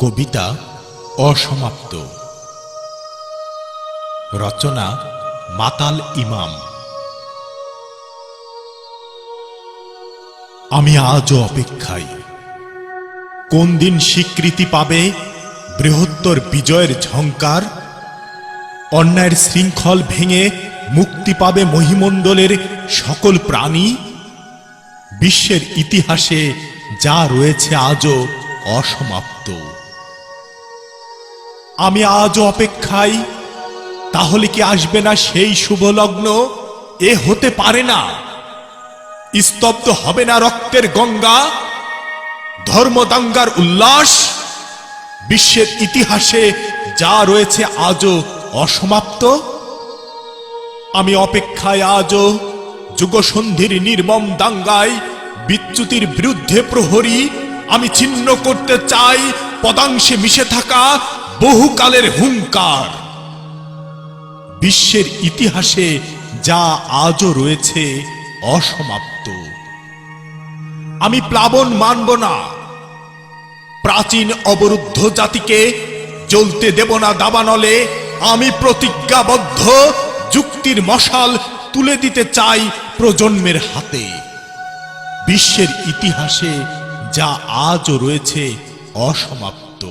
কবিতা অসমাপ্ত। রচনা মাতাল ইমাম। আমি আজও অপেক্ষায়। কোন দিন স্বীকৃতি পাবে বৃহত্তর বিজয়ের ঝংকার? অন্যায়ের শৃঙ্খল ভেঙে মুক্তি পাবে মহিমণ্ডলের সকল প্রাণী? বিশ্বের ইতিহাসে যা রয়েছে আজও অসমাপ্ত। আমি আজও অপেক্ষায়। তাহলে কি আসবে না সেই শুভ লগ্ন এ হতে পারে না। স্তব্ধ হবে না রক্তের গঙ্গা। ধর্মদাঙ্গার উল্লাস। বিশ্বের ইতিহাসে যা রয়েছে আজও অসমাপ্ত। আমি অপেক্ষায় আজও যুগসন্ধির নির্মম দাঙ্গায় বিচ্যুতির বিরুদ্ধে প্রহরী। আমি ছিন্ন করতে চাই, পদাংশে মিশে থাকা বহুকালের হুঙ্কার। বিশ্বের ইতিহাসে যা আজও রয়েছে অসমাপ্ত। আমি প্লাবন মানব না। প্রাচীন অবরুদ্ধ জাতিকে জ্বলতে দেব না দাবানলে। আমি প্রতিজ্ঞাবদ্ধ, যুক্তির মশাল তুলে দিতে চাই প্রজন্মের হাতে। বিশ্বের ইতিহাসে যা আজও রয়েছে অসমাপ্ত।